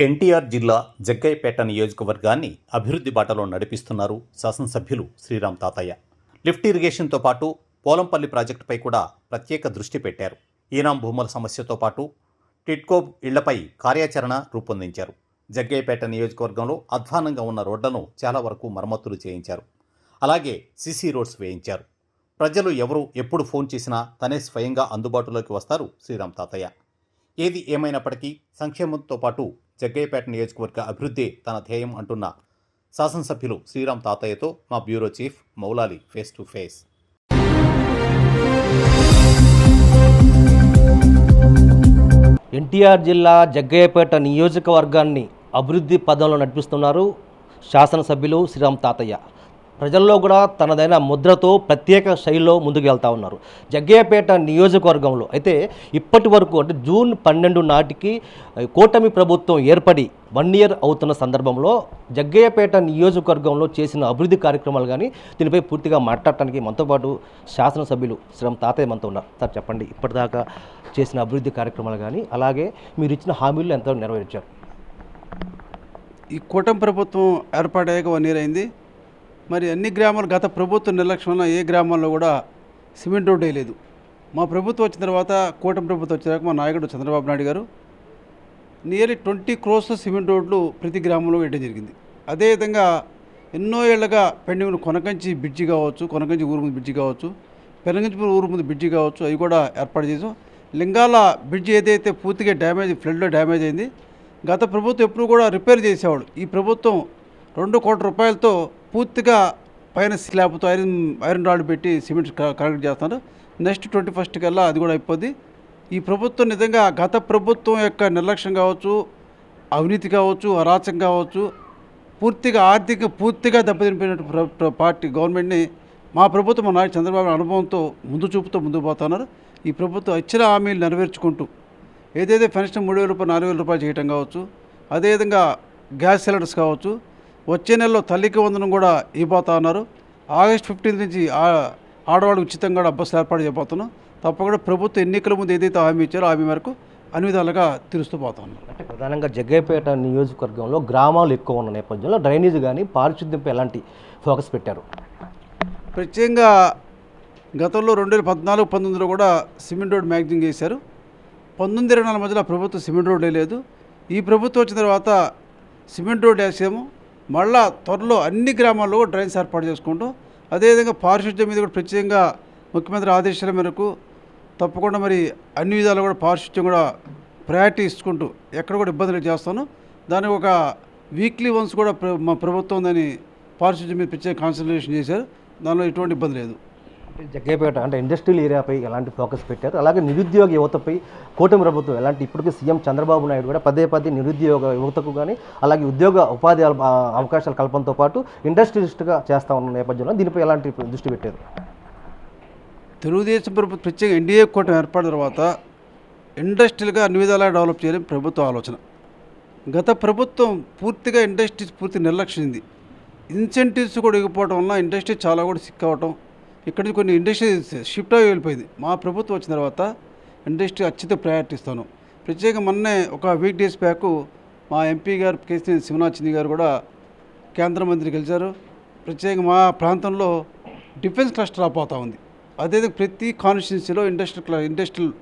ఎన్టీఆర్ జిల్లా జగ్గయ్యపేట నియోజకవర్గాన్ని అభివృద్ధి బాటలో నడిపిస్తున్నారు శాసనసభ్యులు శ్రీరామ్ తాతయ్య. లిఫ్ట్ ఇరిగేషన్తో పాటు పోలంపల్లి ప్రాజెక్టుపై కూడా ప్రత్యేక దృష్టి పెట్టారు. ఈనాం భూముల సమస్యతో పాటు టిట్కో ఇళ్ళపై కార్యాచరణ రూపొందించారు. జగ్గయ్యపేట నియోజకవర్గంలో అధ్వానంగా ఉన్న రోడ్లను చాలా వరకు మరమ్మతులు చేయించారు. అలాగే సిసి రోడ్స్ వేయించారు. ప్రజలు ఎవరు ఎప్పుడు ఫోన్ చేసినా తనే స్వయంగా అందుబాటులోకి వస్తారు శ్రీరామ్ తాతయ్య. ఏది ఏమైనప్పటికీ సంక్షేమంతో పాటు జగ్గయ్యపేట నియోజకవర్గ అభివృద్ధి తన ధ్యేయం అంటున్న శాసనసభ్యులు శ్రీరామ్ తాతయ్యతో మా bureau chief Moulali face to face. NTR జిల్లా జగ్గయ్యపేట నియోజకవర్గాన్ని అభివృద్ధి పదంలో నడిపిస్తున్నారు శాసనసభ్యులు శ్రీరామ్ తాతయ్య. ప్రజల్లో కూడా తనదైన ముద్రతో ప్రత్యేక శైలిలో ముందుకు వెళ్తా ఉన్నారు. జగ్గయ్యపేట నియోజకవర్గంలో అయితే ఇప్పటి వరకు అంటే జూన్ పన్నెండు నాటికి కూటమి ప్రభుత్వం ఏర్పడి వన్ ఇయర్ అవుతున్న సందర్భంలో జగ్గయ్యపేట నియోజకవర్గంలో చేసిన అభివృద్ధి కార్యక్రమాలు కానీ దీనిపై పూర్తిగా మాట్లాడటానికి మనతో పాటు శాసనసభ్యులు శ్రమ తాతయ్య మనతో ఉన్నారు. సార్ చెప్పండి. ఇప్పటిదాకా చేసిన అభివృద్ధి కార్యక్రమాలు కానీ అలాగే మీరు ఇచ్చిన హామీలు ఎంతో నెరవేర్చారు? ఈ కూటమి ప్రభుత్వం ఏర్పాటయ్యాక వన్ ఇయర్ అయింది. మరి అన్ని గ్రామాలు గత ప్రభుత్వ నిర్లక్ష్యం వల్ల ఏ గ్రామాల్లో కూడా సిమెంట్ రోడ్ వేయలేదు మా ప్రభుత్వం వచ్చిన తర్వాత కూటమి ప్రభుత్వం వచ్చాక మా నాయకుడు చంద్రబాబు నాయుడు గారు నియర్లీ ట్వంటీ క్రోస్ సిమెంట్ రోడ్లు ప్రతి గ్రామంలో వేయడం జరిగింది. అదేవిధంగా ఎన్నో ఏళ్ళగా పెండింగ్ కొనకంచి బ్రిడ్జి కావచ్చు కొనకంచి ఊరు ముందు బ్రిడ్జి కావచ్చు పెనగంచి ఊరు ముందు బ్రిడ్జి కావచ్చు అవి కూడా ఏర్పాటు చేసాం లింగాల బ్రిడ్జి ఏదైతే పూర్తిగా డ్యామేజ్ ఫ్లడ్లో డ్యామేజ్ అయింది గత ప్రభుత్వం ఎప్పుడు కూడా రిపేర్ చేసేవాడు ఈ ప్రభుత్వం రెండు కోట్ల రూపాయలతో పూర్తిగా పైన స్లాబ్తో ఐరన్ ఐరన్ రాడ్ పెట్టి సిమెంట్ క- కనెక్ట్ చేస్తున్నారు. నెక్స్ట్ ట్వంటీ ఫస్ట్ కల్లా అది కూడా అయిపోద్ది. ఈ ప్రభుత్వం నిజంగా గత ప్రభుత్వం యొక్క నిర్లక్ష్యం కావచ్చు అవినీతి కావచ్చు అరాచకం కావచ్చు పూర్తిగా ఆర్థిక పూర్తిగా దెబ్బతినిపోయినట్టు ప్ర- పార్టీ గవర్నమెంట్ని మా ప్రభుత్వం మా నాయకు చంద్రబాబు అనుభవంతో ముందు చూపుతో ముందుకు పోతున్నారు. ఈ ప్రభుత్వం ఇచ్చిన హామీలు నెరవేర్చుకుంటూ ఏదైతే పెన్షన్ మూడు వేల రూపాయలు నాలుగు వేల రూపాయలు చేయటం కావచ్చు అదేవిధంగా గ్యాస్ సిలిండర్స్ కావచ్చు వచ్చే నెలలో తల్లికి వందనం కూడా ఇవ్వబోతా ఉన్నారు. ఆగస్ట్ ఫిఫ్టీన్త్ నుంచి ఆ- ఆడవాళ్ళకి ఉచితంగా కూడా బస్సులు ఏర్పాటు చేయబోతున్నాం. తప్పకుండా ప్రభుత్వం ఎన్నికల ముందు ఏదైతే హామీ ఇచ్చారో హామీ మేరకు అన్ని విధాలుగా తీరుస్తూ పోతా ఉన్నాం. అంటే ప్రధానంగా జగ్గయ్యపేట నియోజకవర్గంలో గ్రామాలు ఎక్కువ ఉన్న నేపథ్యంలో డ్రైనేజ్ కానీ పారిశుద్ధ్యంపై ఎలాంటి ఫోకస్ పెట్టారు? ప్రత్యేకంగా గతంలో రెండు వేల పద్నాలుగు పంతొమ్మిదిలో కూడా సిమెంట్ రోడ్ మ్యాగ్జింగ్ చేశారు. పంతొమ్మిది ఇరవై నాలుగు మధ్యలో ప్రభుత్వం సిమెంట్ రోడ్ లేదు. ఈ ప్రభుత్వం వచ్చిన తర్వాత సిమెంట్ రోడ్ వేసాము. మళ్ళా త్వరలో అన్ని గ్రామాల్లో డ్రైన్స్ ఏర్పాటు చేసుకుంటూ అదేవిధంగా పారిశుద్ధ్యం మీద కూడా ప్రత్యేకంగా ముఖ్యమంత్రి ఆదేశాల మేరకు తప్పకుండా మరి అన్ని విధాలు కూడా పారిశుద్ధ్యం కూడా ప్రయారిటీ ఇచ్చుకుంటూ ఎక్కడ కూడా ఇబ్బందులు చేస్తాను. దానికి ఒక వీక్లీ వన్స్ కూడా ప్ర- మా ప్రభుత్వం దాన్ని పారిశుద్ధ్యం మీద ప్రత్యేక కాన్సన్ట్రేషన్ చేశారు. దానిలో ఎటువంటి ఇబ్బంది లేదు. అంటే అంటే ఇండస్ట్రియల్ ఏరియాపై ఎలాంటి ఫోకస్ పెట్టారు? అలాగే నిరుద్యోగ యువతపై కూటమి ప్రభుత్వం ఎలాంటి ఇప్పటికీ సీఎం చంద్రబాబు నాయుడు కూడా పదే పదే నిరుద్యోగ యువతకు కానీ అలాగే ఉద్యోగ ఉపాధి అవకాశాలు కల్పంతో కల్పనతో పాటు ఇండస్ట్రియలిస్ట్గా చేస్తా ఉన్న నేపథ్యంలో దీనిపై ఎలాంటి దృష్టి పెట్టారు? తెలుగుదేశం ప్రభుత్వం ప్రత్యేక ఎన్డీఏ కూటమి ఏర్పడిన తర్వాత ఇండస్ట్రియల్గా అన్ని విధాలా డెవలప్ చేయాలని ప్రభుత్వ ఆలోచన. గత ప్రభుత్వం పూర్తిగా ఇండస్ట్రీస్ పూర్తి నిర్లక్ష్యంది. ఇన్సెంటివ్స్ కూడా ఇవ్వకపోవడం వల్ల ఇండస్ట్రీ చాలా కూడా సిక్ అవ్వటం ఇక్కడ నుంచి కొన్ని ఇండస్ట్రీస్ షిఫ్ట్ అయి వెళ్ళిపోయింది. మా ప్రభుత్వం వచ్చిన తర్వాత ఇండస్ట్రీ అత్యంత ప్రయారిటీ ఇస్తాను. ప్రత్యేకంగా మొన్నే ఒక వీక్ డేస్ బ్యాక్ మా ఎంపీ గారు కేసీ శివనాథ్ గారు కూడా కేంద్ర మంత్రి గెలిచారు. ప్రత్యేకంగా మా ప్రాంతంలో డిఫెన్స్ క్లస్టర్ రాపోతా ఉంది. అదే ప్రతి కాన్స్టిట్యున్సీలో ఇండస్ట్రియల్ క్ల- ఇండస్ట్రియల్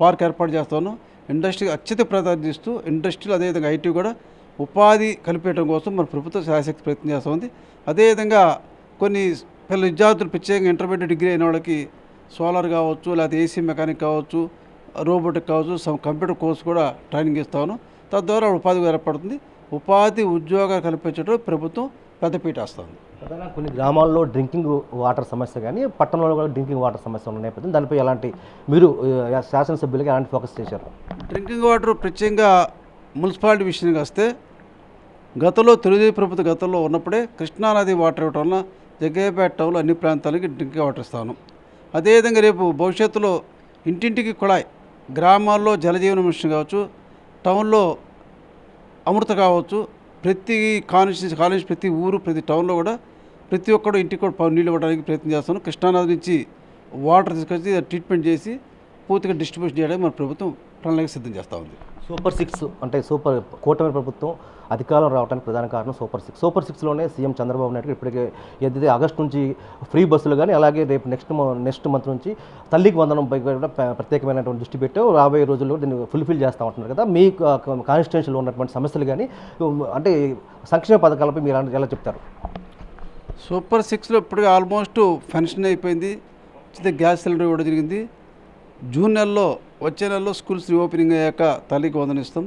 పార్క్ ఏర్పాటు చేస్తాను. ఇండస్ట్రీ అత్యంత ప్రాధాన్యత ఇస్తూ ఇండస్ట్రీలు అదేవిధంగా ఐటీ కూడా ఉపాధి కల్పించడం కోసం మన ప్రభుత్వం శాశక్తి ప్రయత్నం చేస్తుంది అదేవిధంగా కొన్ని పిల్లల విద్యార్థులు ప్రత్యేకంగా ఇంటర్మీడియట్ డిగ్రీ అయిన వాళ్ళకి సోలార్ కావచ్చు లేకపోతే ఏసీ మెకానిక్ కావచ్చు రోబోటిక్ కావచ్చు సమ్ కంప్యూటర్ కోర్స్ కూడా ట్రైనింగ్ ఇస్తాను తద్వారా ఉపాధి ఏర్పడుతుంది. ఉపాధి ఉద్యోగాలు కల్పించడం ప్రభుత్వం పెద్దపీట వేస్తుంది ప్రధానంగా కొన్ని గ్రామాల్లో డ్రింకింగ్ వాటర్ సమస్య కానీ పట్టణంలో కూడా డ్రింకింగ్ వాటర్ సమస్య ఉన్న నేపథ్యం. దానిపై ఎలాంటి మీరు శాసనసభ్యులకి ఎలాంటి ఫోకస్ చేశారు? డ్రింకింగ్ వాటర్ ప్రత్యేకంగా మున్సిపాలిటీ విషయానికి వస్తే గతంలో తెలుగుదేశం ప్రభుత్వ గతంలో ఉన్నప్పుడే కృష్ణానది వాటర్ ఇవ్వటం వల్ల జగ్గయ్యపేట టౌన్లో అన్ని ప్రాంతాలకి డ్రింకింగ్ వాటర్ ఇస్తాను అదేవిధంగా రేపు భవిష్యత్తులో ఇంటింటికి కుళాయి గ్రామాల్లో జలజీవన మిషన్ కావచ్చు టౌన్లో అమృత కావచ్చు ప్రతి కాన్స్టిట్యూన్సీ కాలేజ్ ప్రతి ఊరు ప్రతి టౌన్లో కూడా ప్రతి ఒక్కడు ఇంటికి కూడా నీళ్ళు ఇవ్వడానికి ప్రయత్నం చేస్తాను. కృష్ణానది నుంచి వాటర్ తీసుకొచ్చి ట్రీట్మెంట్ చేసి పూర్తిగా డిస్ట్రిబ్యూషన్ చేయడానికి మన ప్రభుత్వం ప్రణాళిక సిద్ధం చేస్తూ ఉంది. సూపర్ సిక్స్ అంటే సూపర్ కూటమి ప్రభుత్వం అధికారం రావడానికి ప్రధాన కారణం సూపర్ సిక్స్. సూపర్ సిక్స్లోనే సీఎం చంద్రబాబు నాయుడు ఇప్పటికే ఏదైతే ఆగస్టు నుంచి ఫ్రీ బస్సులు కానీ అలాగే రేపు నెక్స్ట్ నెక్స్ట్ మంత్ నుంచి తల్లికి వందనం పై కూడా ప్రత్యేకమైనటువంటి దృష్టి పెట్టి రాబోయే రోజుల్లో దీన్ని ఫుల్ఫిల్ చేస్తూ ఉంటున్నారు కదా. మీ కాన్స్టిట్యూన్సీలో ఉన్నటువంటి సమస్యలు కానీ అంటే సంక్షేమ పథకాలపై మీరు ఎలా- ఎలా చెప్తారు? సూపర్ సిక్స్లో ఇప్పటికే ఆల్మోస్ట్ ఫెన్షన్ అయిపోయింది. గ్యాస్ సిలిండర్ ఇవ్వడం జరిగింది జూన్ నెలలో వచ్చే నెలలో స్కూల్స్ రీఓపెనింగ్ అయ్యాక తల్లికి వందనిస్తాం.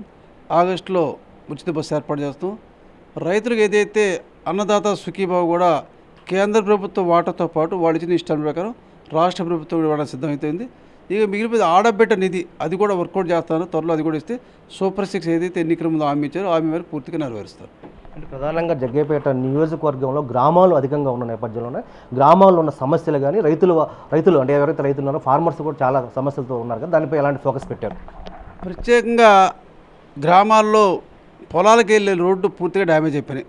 ఆగస్టులో ఉచిత బస్సు ఏర్పాటు చేస్తాం. రైతులకు ఏదైతే అన్నదాత సుఖీబాబు కూడా కేంద్ర ప్రభుత్వ వాటాతో పాటు వాళ్ళు ఇచ్చిన ఇష్టం ప్రకారం రాష్ట్ర ప్రభుత్వం ఇవ్వడానికి సిద్ధమవుతుంది ఇక మిగిలిపోయింది ఆడబిడ్డ నిధి అది కూడా వర్కౌట్ చేస్తాను. త్వరలో అది కూడా ఇస్తే సూపర్ సిక్స్ ఏదైతే ఎన్నికల ముందు హామీ ఇచ్చారో హామీ మేరకు పూర్తిగా నెరవేరుస్తారు. అంటే ప్రధానంగా జగ్గేపేట నియోజకవర్గంలో గ్రామాలు అధికంగా ఉన్న నేపథ్యంలోనే గ్రామాల్లో ఉన్న సమస్యలు కానీ రైతులు రైతులు అంటే ఎవరైతే రైతులు ఉన్నారో ఫార్మర్స్ కూడా చాలా సమస్యలతో ఉన్నారు కదా దానిపై ఎలాంటి ఫోకస్ పెట్టారు? ప్రత్యేకంగా గ్రామాల్లో పొలాలకు వెళ్ళే రోడ్డు పూర్తిగా డ్యామేజ్ అయిపోయినాయి.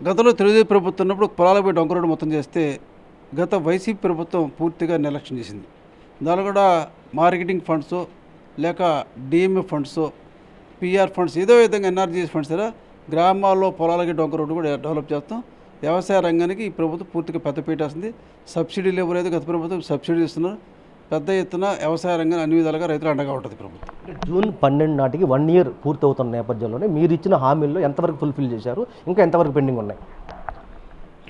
గతంలో తెలుగుదేశం ప్రభుత్వం ఉన్నప్పుడు పొలాలకు పోయి డొంక రోడ్డు మొత్తం చేస్తే గత వైసీపీ ప్రభుత్వం పూర్తిగా నిర్లక్ష్యం చేసింది. దానిలో కూడా మార్కెటింగ్ ఫండ్స్ లేక డిఎంఏ ఫండ్స్ పిఆర్ ఫండ్స్ ఏదో విధంగా ఎన్ఆర్జీఎస్ ఫండ్స్ గ్రామాల్లో పొలాలకి డొంక రోడ్డు కూడా డెవలప్ చేస్తాం. వ్యవసాయ రంగానికి ఈ ప్రభుత్వం పూర్తిగా పెద్దపీట వస్తుంది సబ్సిడీలు ఎవరైతే గత ప్రభుత్వం సబ్సిడీ ఇస్తున్నారు. పెద్ద ఎత్తున వ్యవసాయ రంగం అన్ని విధాలుగా రైతులు అండగా ఉంటుంది ప్రభుత్వం. జూన్ పన్నెండు నాటికి వన్ ఇయర్ పూర్తవుతున్న నేపథ్యంలోనే మీరు ఇచ్చిన హామీల్లో ఎంతవరకు ఫుల్ఫిల్ చేశారు? ఇంకా ఎంతవరకు పెండింగ్ ఉన్నాయి?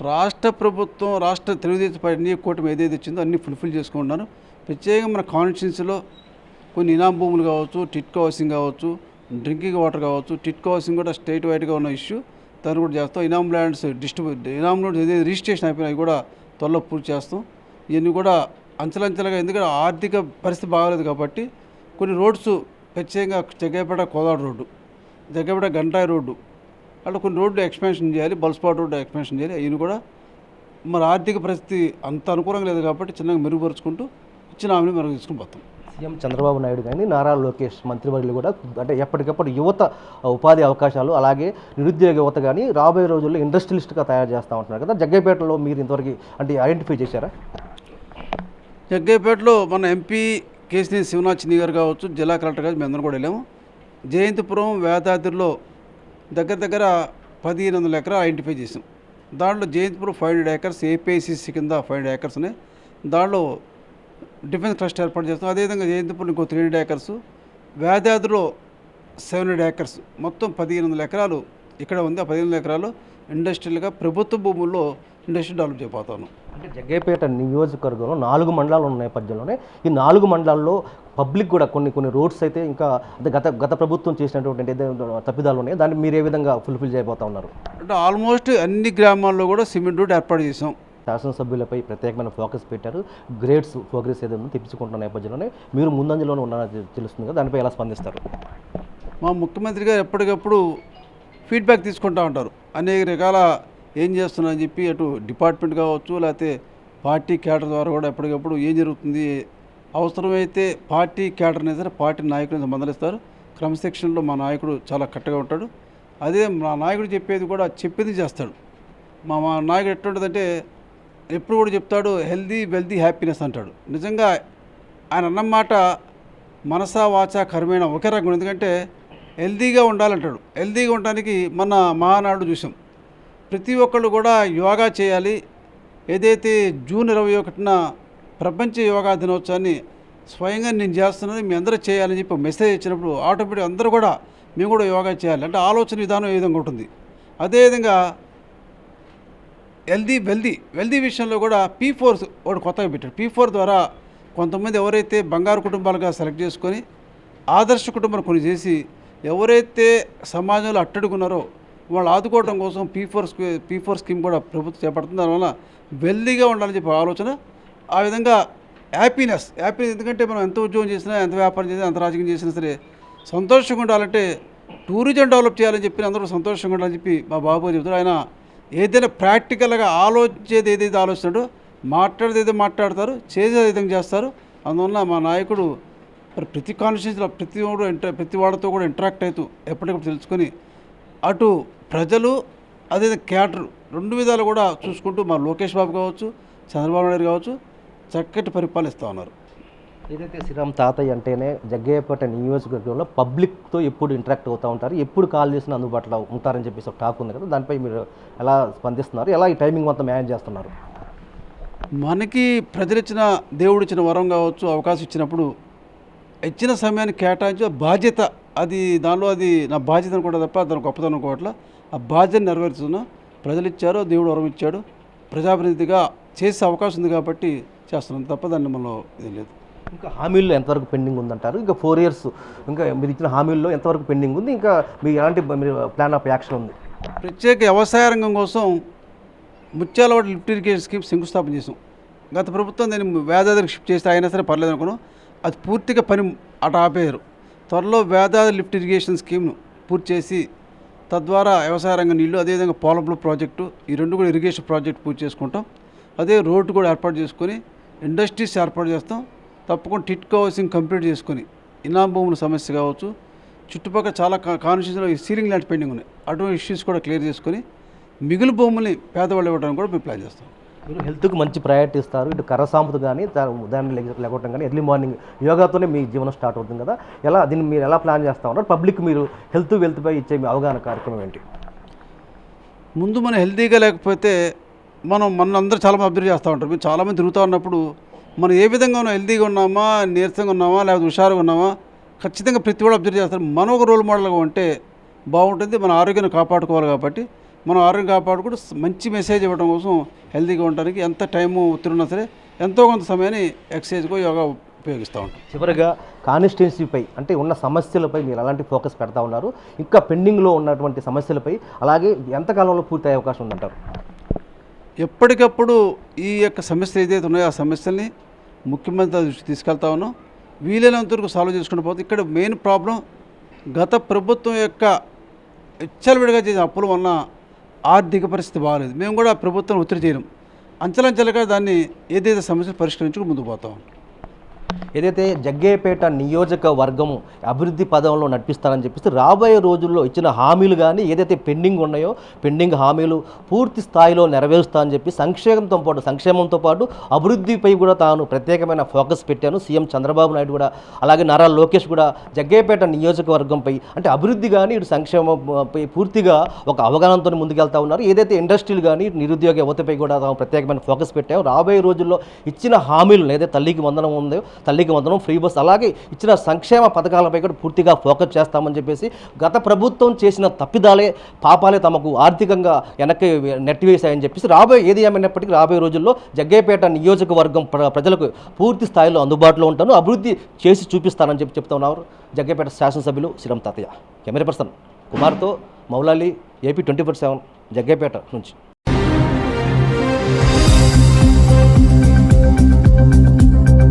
రాష్ట్ర ప్రభుత్వం రాష్ట్ర తెలుగుదేశం పార్టీ కూటమి ఏదైతే ఇచ్చిందో అన్ని ఫుల్ఫిల్ చేసుకుంటున్నాను ప్రత్యేకంగా మన కాన్స్టిట్యున్సీలో కొన్ని ఇనాం భూములు కావచ్చు టిట్కో హౌసింగ్ కావచ్చు డ్రింకింగ్ వాటర్ కావచ్చు టిట్కో హౌసింగ్ కూడా స్టేట్ వైడ్గా ఉన్న ఇష్యూ. దాన్ని కూడా చేస్తాం. ఇనామ్ ల్యాండ్స్ డిస్ట్రిబ్యూట్ ఇనామ్ ల్యాండ్స్ ఏదైతే రిజిస్ట్రేషన్ అయిపోయినాయి కూడా త్వరలో పూర్తి చేస్తాం. ఇవన్నీ కూడా అంచెలంచెలుగా ఎందుకంటే ఆర్థిక పరిస్థితి బాగాలేదు కాబట్టి కొన్ని రోడ్స్ ప్రత్యేకంగా జగ్గపేట కోదాడు రోడ్డు జగ్గపేట గంటాయి రోడ్డు అట్లా కొన్ని రోడ్లు ఎక్స్పెన్షన్ చేయాలి బల్స్పాట్ రోడ్డు ఎక్స్పెన్షన్ చేయాలి. అవి కూడా మరి ఆర్థిక పరిస్థితి అంత అనుకూలంగా లేదు కాబట్టి చిన్నగా మెరుగుపరుచుకుంటూ ఇచ్చిన హామీని మెరుగు తీసుకుని పోతాం. సీఎం చంద్రబాబు నాయుడు కానీ నారా లోకేష్ మంత్రివర్యులు కూడా అంటే ఎప్పటికప్పుడు యువత ఉపాధి అవకాశాలు అలాగే నిరుద్యోగ యువత కానీ రాబోయే రోజుల్లో ఇండస్ట్రియలిస్ట్గా తయారు చేస్తూ ఉంటున్నారు కదా. జగ్గైపేటలో మీరు ఇంతవరకు అంటే ఐడెంటిఫై చేశారా? జగ్గైపేటలో మన ఎంపీ కేసీఆర్ శివనాథ్ చిన్ని గారు కావచ్చు జిల్లా కలెక్టర్ గారు మేము అందరం కూడా వెళ్ళాము. జయంతిపురం వేదాద్రిలో దగ్గర దగ్గర పదిహేను వందల ఎకరా ఐడెంటిఫై చేసాం దాంట్లో Jayanthipuram five hundred acres APICC కింద ఫైవ్ హండ్రెడ్ ఏకర్స్ ఉన్నాయి. దాంట్లో డిఫెన్స్ ట్రస్ట్ ఏర్పాటు చేస్తాం. అదేవిధంగా జయంతిపురం ఇంకో త్రీ హండ్రెడ్ ఏకర్స్ వేదాద్రిలో సెవెన్ హండ్రెడ్ ఏకర్స్ మొత్తం పదిహేను వందల ఎకరాలు ఇక్కడ ఉంది. ఆ పదిహేను వందల ఎకరాలు ఇండస్ట్రియల్గా ప్రభుత్వ భూముల్లో ఇండస్ట్రీ డెవలప్ చేయబోతాను అంటే జగ్గైపేట నియోజకవర్గంలో నాలుగు మండలాలు ఉన్న నేపథ్యంలోనే ఈ నాలుగు మండలాల్లో పబ్లిక్ కూడా కొన్ని కొన్ని రోడ్స్ అయితే ఇంకా అంటే గత గత ప్రభుత్వం చేసినటువంటి తప్పిదాలు ఉన్నాయో. దాన్ని మీరు ఏ విధంగా ఫుల్ఫిల్ చేయబోతా ఉన్నారు? అంటే ఆల్మోస్ట్ అన్ని గ్రామాల్లో కూడా సిమెంట్ రోడ్ ఏర్పాటు చేసాం శాసనసభ్యులపై ప్రత్యేకమైన ఫోకస్ పెట్టారు. గ్రేడ్స్ ప్రోగ్రెస్ ఏదైనా తెప్పించుకుంటున్న నేపథ్యంలోనే మీరు ముందంజలోనే ఉన్నారని తెలుస్తుంది కదా దానిపై ఎలా స్పందిస్తారు? మా ముఖ్యమంత్రి గారు ఎప్పటికప్పుడు ఫీడ్బ్యాక్ తీసుకుంటూ ఉంటారు. అనేక రకాల ఏం చేస్తున్నారని చెప్పి అటు డిపార్ట్మెంట్ కావచ్చు లేకపోతే పార్టీ క్యాడర్ ద్వారా కూడా ఎప్పటికప్పుడు ఏం జరుగుతుంది అవసరమైతే పార్టీ క్యాడర్ని సరే పార్టీ నాయకులను మందలిస్తారు క్రమశిక్షణలో మా నాయకుడు చాలా కట్టగా ఉంటాడు. అదే మా నాయకుడు చెప్పేది కూడా చెప్పింది చేస్తాడు. మా మా నాయకుడు ఎట్లుంటుందంటే ఎప్పుడు కూడా చెప్తాడు హెల్దీ వెల్దీ హ్యాపీనెస్ అంటాడు. నిజంగా ఆయన అన్నమాట మనసా వాచా కర్మేణ ఒకే రకం. ఎందుకంటే హెల్దీగా ఉండాలంటాడు. హెల్దీగా ఉండడానికి మన మహానాడు చూసాం. ప్రతి ఒక్కళ్ళు కూడా యోగా చేయాలి. ఏదైతే జూన్ ఇరవై ఒకటిన ప్రపంచ యోగా దినోత్సవాన్ని స్వయంగా నేను చేస్తున్నది మీ అందరూ చేయాలని చెప్పి మెసేజ్ ఇచ్చినప్పుడు ఆటోమేటిక్ అందరూ కూడా మేము కూడా యోగా చేయాలి. అంటే ఆలోచన విధానం ఏ విధంగా ఉంటుంది. అదేవిధంగా హెల్దీ వెల్దీ వెల్దీ విషయంలో కూడా పీ ఫోర్స్ ఒకటి కొత్తగా పెట్టాడు పీ ఫోర్ ద్వారా కొంతమంది ఎవరైతే బంగారు కుటుంబాలుగా సెలెక్ట్ చేసుకొని ఆదర్శ కుటుంబాలు కొన్ని చేసి ఎవరైతే సమాజంలో అట్టడుగున్నారో వాళ్ళు ఆదుకోవడం కోసం P four P four scheme కూడా ప్రభుత్వం చేపడుతుంది. దానివల్ల వెల్దీగా ఉండాలని చెప్పి ఆలోచన. ఆ విధంగా హ్యాపీనెస్ హ్యాపీనెస్ ఎందుకంటే మనం ఎంత ఉద్యోగం చేసినా ఎంత వ్యాపారం చేసినా ఎంత రాజకీయం చేసినా సరే సంతోషంగా ఉండాలంటే టూరిజం డెవలప్ చేయాలని చెప్పి అందరూ సంతోషంగా ఉండాలని చెప్పి మా బాబు చెబుతారు ఆయన ఏదైనా ప్రాక్టికల్గా ఆలోచించేది ఏదైతే ఆలోచిస్తాడో మాట్లాడేది ఏదో మాట్లాడతారు చేసేది విధంగా చేస్తారు అందువల్ల మా నాయకుడు మరి ప్రతి కాన్స్టిట్యూన్సీలో ప్రతి వాడు ఇంటర్ ప్రతి వాడితో కూడా ఇంటరాక్ట్ అవుతూ ఎప్పటికప్పుడు తెలుసుకొని అటు ప్రజలు అదే క్యాటర్ రెండు విధాలు కూడా చూసుకుంటూ మా లోకేష్ బాబు కావచ్చు చంద్రబాబు నాయుడు కావచ్చు చక్కటి పరిపాలిస్తూ ఉన్నారు. ఏదైతే శ్రీరామ్ తాతయ్య అంటేనే జగ్గయ్యపేట నియోజకవర్గంలో పబ్లిక్తో ఎప్పుడు ఇంటరాక్ట్ అవుతూ ఉంటారు ఎప్పుడు కాల్ చేసిన అందుబాటులో ఉంటారని చెప్పేసి ఒక టాక్ ఉంది కదా దానిపై మీరు ఎలా స్పందిస్తున్నారు ఎలా ఈ టైమింగ్ మొత్తం మేనేజ్ చేస్తున్నారు? మనకి ప్రజలిచ్చిన దేవుడిచ్చిన వరం కావచ్చు అవకాశం ఇచ్చినప్పుడు ఇచ్చిన సమయాన్ని కేటాయించి బాధ్యత అది దానిలో అది నా బాధ్యత అనుకుంటా తప్ప దాని గొప్పతనం అనుకోవట్ల. ఆ బాధ్యతను నెరవేరుతున్నా ప్రజలు ఇచ్చారు దేవుడు వరం ఇచ్చాడు ప్రజాప్రతినిధిగా చేసే అవకాశం ఉంది కాబట్టి చేస్తున్నాం తప్ప దాన్ని మనలో ఇది లేదు. ఇంకా హామీల్లో ఎంతవరకు పెండింగ్ ఉందంటారు? ఇంకా ఫోర్ ఇయర్స్ ఇంకా మీరు ఇచ్చిన హామీల్లో ఎంతవరకు పెండింగ్ ఉంది? ఇంకా మీకు ఎలాంటి ప్లాన్ ఆఫ్ యాక్షన్ ఉంది? ప్రత్యేక వ్యవసాయ రంగం కోసం ముత్యాలవాడ లిఫ్ట్ ఇరిగేషన్ స్కీమ్ శంకుస్థాపన చేసాం గత ప్రభుత్వం దాన్ని వేదాద్రికి షిఫ్ట్ చేస్తే అయినా సరే పర్లేదు అనుకున్నాం. అది పూర్తిగా పని అటు ఆపేయారు. త్వరలో వేదాద్రి లిఫ్ట్ ఇరిగేషన్ స్కీమ్ను పూర్తి చేసి తద్వారా వ్యవసాయ రంగం నీళ్ళు అదేవిధంగా పోలంలో ప్రాజెక్టు ఈ రెండు కూడా ఇరిగేషన్ ప్రాజెక్ట్ పూర్తి చేసుకుంటాం. అదే రోడ్డు కూడా ఏర్పాటు చేసుకొని ఇండస్ట్రీస్ ఏర్పాటు చేస్తాం. తప్పకుండా టిట్కో హౌసింగ్ కంప్లీట్ చేసుకొని ఇనాం భూముల సమస్య కావచ్చు. చుట్టుపక్కల చాలా కాన్స్టిట్యూన్సీలో ఈ సీలింగ్ ల్యాండ్ పెండింగ్ ఉన్నాయి. అటువంటి ఇష్యూస్ కూడా క్లియర్ చేసుకొని మిగులు భూముల్ని పేదవాళ్ళు ఇవ్వడానికి కూడా మేము ప్లాన్ చేస్తాం. మీరు హెల్త్కి మంచి ప్రయారిటీ ఇస్తారు. ఇటు కర్రసాంపుతో కానీ దా- ఉదయాన్నే లెగ- లేకపోవడం కానీ ఎర్లీ మార్నింగ్ యోగాతోనే మీ జీవనం స్టార్ట్ అవుతుంది కదా. ఎలా దీన్ని మీరు ఎలా ప్లాన్ చేస్తా ఉన్నారు? పబ్లిక్ మీరు హెల్త్ వెల్త్పై ఇచ్చే మీ అవగాహన కార్యక్రమం ఏంటి? ముందు మనం హెల్తీగా లేకపోతే మనం మన అందరూ చాలామంది అబ్జర్వ్ చేస్తూ ఉంటారు. మేము చాలామంది తిరుగుతూ ఉన్నప్పుడు మనం ఏ విధంగా ఉన్నాం? హెల్తీగా ఉన్నామా? నీరసంగా ఉన్నామా? లేకపోతే హుషారుగా ఉన్నామా? ఖచ్చితంగా ప్రతి ఒక్కరు అబ్జర్వ్ చేస్తారు. మనం ఒక రోల్ మోడల్గా ఉంటే బాగుంటుంది. మన ఆరోగ్యాన్ని కాపాడుకోవాలి కాబట్టి మనం ఆరోగ్యం కాపాడుకుంటూ మంచి మెసేజ్ ఇవ్వడం కోసం హెల్తీగా ఉండడానికి ఎంత టైము ఉన్నా సరే ఎంతో కొంత సమయాన్ని ఎక్సర్సైజ్కో యోగా ఉపయోగిస్తూ ఉంటాం. చివరిగా కాన్స్టిట్యున్సీపై అంటే ఉన్న సమస్యలపై మీరు ఎలాంటి ఫోకస్ పెడతా ఉన్నారు. ఇంకా పెండింగ్లో ఉన్నటువంటి సమస్యలపై అలాగే ఎంతకాలంలో పూర్తి అయ్యే అవకాశం ఉందంటారు? ఎప్పటికప్పుడు ఈ యొక్క సమస్యలు ఏదైతే ఉన్నాయో ఆ సమస్యల్ని ముఖ్యమంత్రి దృష్టికి తీసుకెళ్తా ఉన్నాం. వీలైనంత వరకు సాల్వ్ చేసుకుని పోతే ఇక్కడ మెయిన్ ప్రాబ్లం గత ప్రభుత్వం యొక్క విచ్చలవిడిగా చేసిన అప్పుల వలన ఆర్థిక పరిస్థితి బాగాలేదు మేము కూడా ప్రభుత్వం ఒత్తిడి చేయడం అంచెలంచెలుగా దాన్ని ఏదైతే సమస్యలు పరిష్కరించుకు ముందుకు పోతాం. ఏదైతే జగ్గేపేట నియోజకవర్గము అభివృద్ధి పదంలో నడిపిస్తారని చెప్పేసి రాబోయే రోజుల్లో ఇచ్చిన హామీలు కానీ ఏదైతే పెండింగ్ ఉన్నాయో పెండింగ్ హామీలు పూర్తి స్థాయిలో నెరవేరుస్తానని చెప్పి సంక్షేమంతో పాటు సంక్షేమంతో పాటు అభివృద్ధిపై కూడా తాను ప్రత్యేకమైన ఫోకస్ పెట్టాను. సీఎం చంద్రబాబు నాయుడు కూడా అలాగే నారా లోకేష్ కూడా జగ్గేపేట నియోజకవర్గంపై అంటే అభివృద్ధి కానీ ఇటు సంక్షేమంపై పూర్తిగా ఒక అవగాహనతో ముందుకెళ్తా ఉన్నారు. ఏదైతే ఇండస్ట్రీలు కానీ నిరుద్యోగ యువతపై కూడా తాము ప్రత్యేకమైన ఫోకస్ పెట్టాము రాబోయే రోజుల్లో ఇచ్చిన హామీలు ఏదైతే తల్లికి వందనం ఉందో తల్లికి వందనం ఫ్రీ బస్ అలాగే ఇచ్చిన సంక్షేమ పథకాలపై కూడా పూర్తిగా ఫోకస్ చేస్తామని చెప్పేసి గత ప్రభుత్వం చేసిన తప్పిదాలే పాపాలే తమకు ఆర్థికంగా వెనక్కి నెట్టివేశాయని చెప్పేసి రాబోయే ఏది ఏమైనప్పటికీ రాబోయే రోజుల్లో జగ్గేపేట నియోజకవర్గం ప్ర- ప్రజలకు పూర్తి స్థాయిలో అందుబాటులో ఉంటాను అభివృద్ధి చేసి చూపిస్తానని చెప్పి చెప్తా ఉన్నారు జగ్గేపేట శాసనసభ్యులు శ్రీరామ్ తాతయ్య. కెమెరా పర్సన్ కుమార్తో Moulali AP twenty four seven Jaggayyapeta నుంచి.